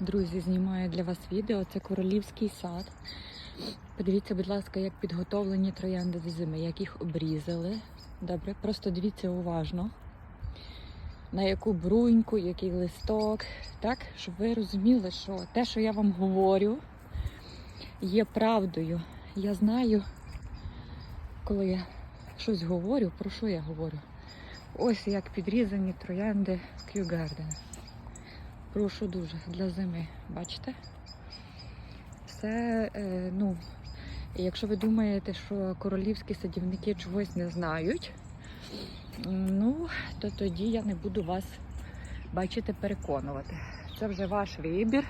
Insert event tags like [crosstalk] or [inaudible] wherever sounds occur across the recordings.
Друзі, знімаю для вас відео. Це королівський сад. Подивіться, будь ласка, як підготовлені троянди до зими, як їх обрізали. Добре, просто дивіться уважно. На яку бруньку, який листок, так, щоб ви розуміли, що те, що я вам говорю, є правдою. Я знаю, коли я щось говорю, про що я говорю. Ось як підрізані троянди Kew Garden. Прошу дуже для зими. Бачите? Все, е, ну, якщо ви думаєте, що королівські садівники чогось не знають, ну, то тоді я не буду вас, бачите, переконувати. Це вже ваш вибір,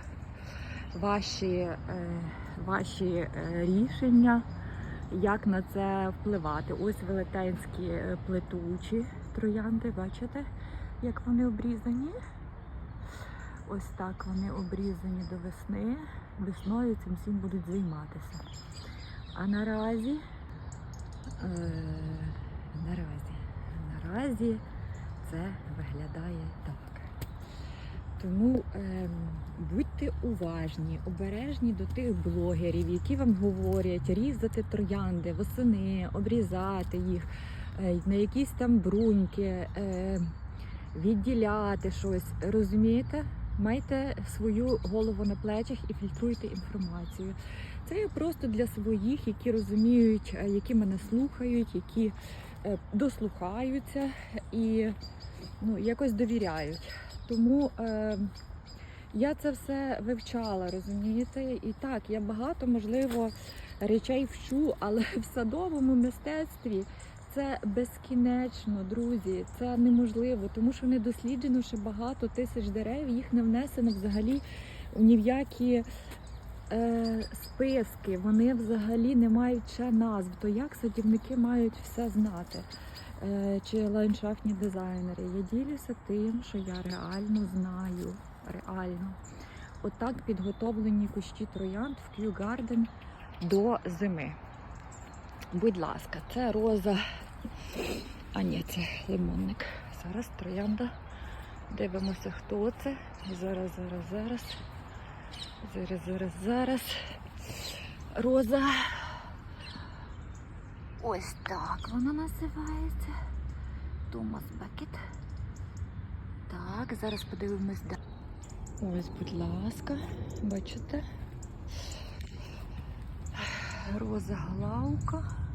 ваші, е, ваші е, рішення, як на це впливати. Ось велетенські е, плетучі троянди, бачите, як вони обрізані. Ось так вони обрізані до весни. Весною цим всім будуть займатися. А наразі, е, наразі, наразі це виглядає так. Тому е, будьте уважні, обережні до тих блогерів, які вам говорять різати троянди, восени, обрізати їх, е, на якісь там бруньки, е, відділяти щось. Розумієте? Майте свою голову на плечах і фільтруйте інформацію. Це є просто для своїх, які розуміють, е, які мене слухають, які е, дослухаються і ну, якось довіряють. Тому е, я це все вивчала, розумієте? І так, я багато, можливо, речей вчу, але [laughs] в садовому мистецтві це безкінечно, друзі. Це неможливо, тому що не досліджено ще багато тисяч дерев, їх не внесено взагалі ні в які е, списки. Вони взагалі не мають ще назв. То як садівники мають все знати? Е, чи ландшафтні дизайнери? Я ділюся тим, що я реально знаю. Реально. Отак підготовлені кущі троянд в Kew Garden до зими. Будь ласка, це роза. А ні, це лимонник. Зараз троянда. Дивимося, хто це. Зараз, зараз, зараз. Зараз, зараз, зараз. Роза. Ось так вона називається. Томас Бекет. Так, зараз подивимось. Ось, будь ласка, бачите? Роза Глаука.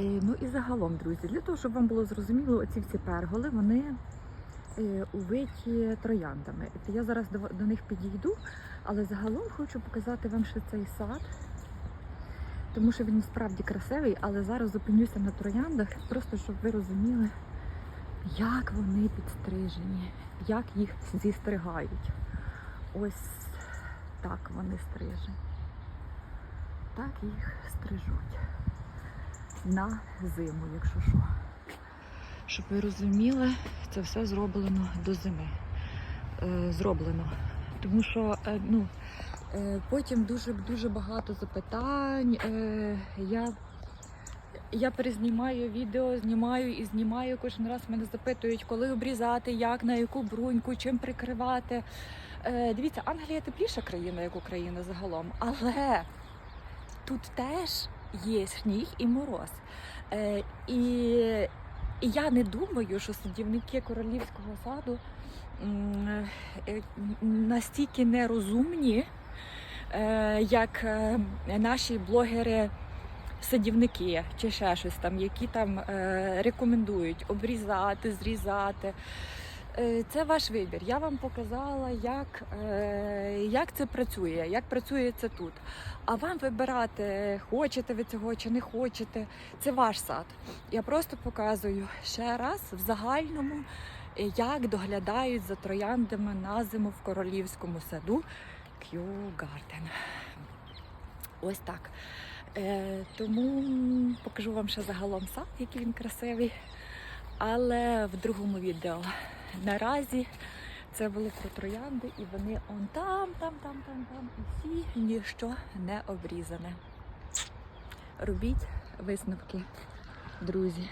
Е, Ну і загалом, друзі, для того, щоб вам було зрозуміло, оці всі перголи, вони е, увиті трояндами. Я зараз до, них підійду, але загалом хочу показати вам ще цей сад, тому що він справді красивий, але зараз зупинюся на трояндах, просто щоб ви розуміли, як вони підстрижені, як їх зістригають. Ось так вони стрижені. Так їх стрижуть на зиму, якщо що. Щоб ви розуміли, це все зроблено до зими. Е, зроблено. Тому що е, ну, е, потім дуже дуже багато запитань. Я, я перезнімаю відео, знімаю і знімаю. Кожен раз мене запитують, коли обрізати, як, на яку бруньку, чим прикривати. Дивіться, Англія тепліша країна, як Україна загалом, але тут теж є сніг і мороз. Е, і, я не думаю, що садівники королівського саду е, настільки нерозумні, е, як е, наші блогери. Садівники чи ще щось там, які там е, рекомендують обрізати, зрізати. Е, Це ваш вибір. Я вам показала, як, е, як це працює, як працює це тут. А вам вибирати, хочете ви цього чи не хочете. Це ваш сад. Я просто показую ще раз в загальному, е, як доглядають за трояндами на зиму в королівському саду Kew Garden. Ось так. Тому покажу вам ще загалом сад, який він красивий. Але в другому відео. Наразі це було про троянди, і вони он там, там, там, там, там. І всі ніщо не обрізане. Робіть висновки, друзі.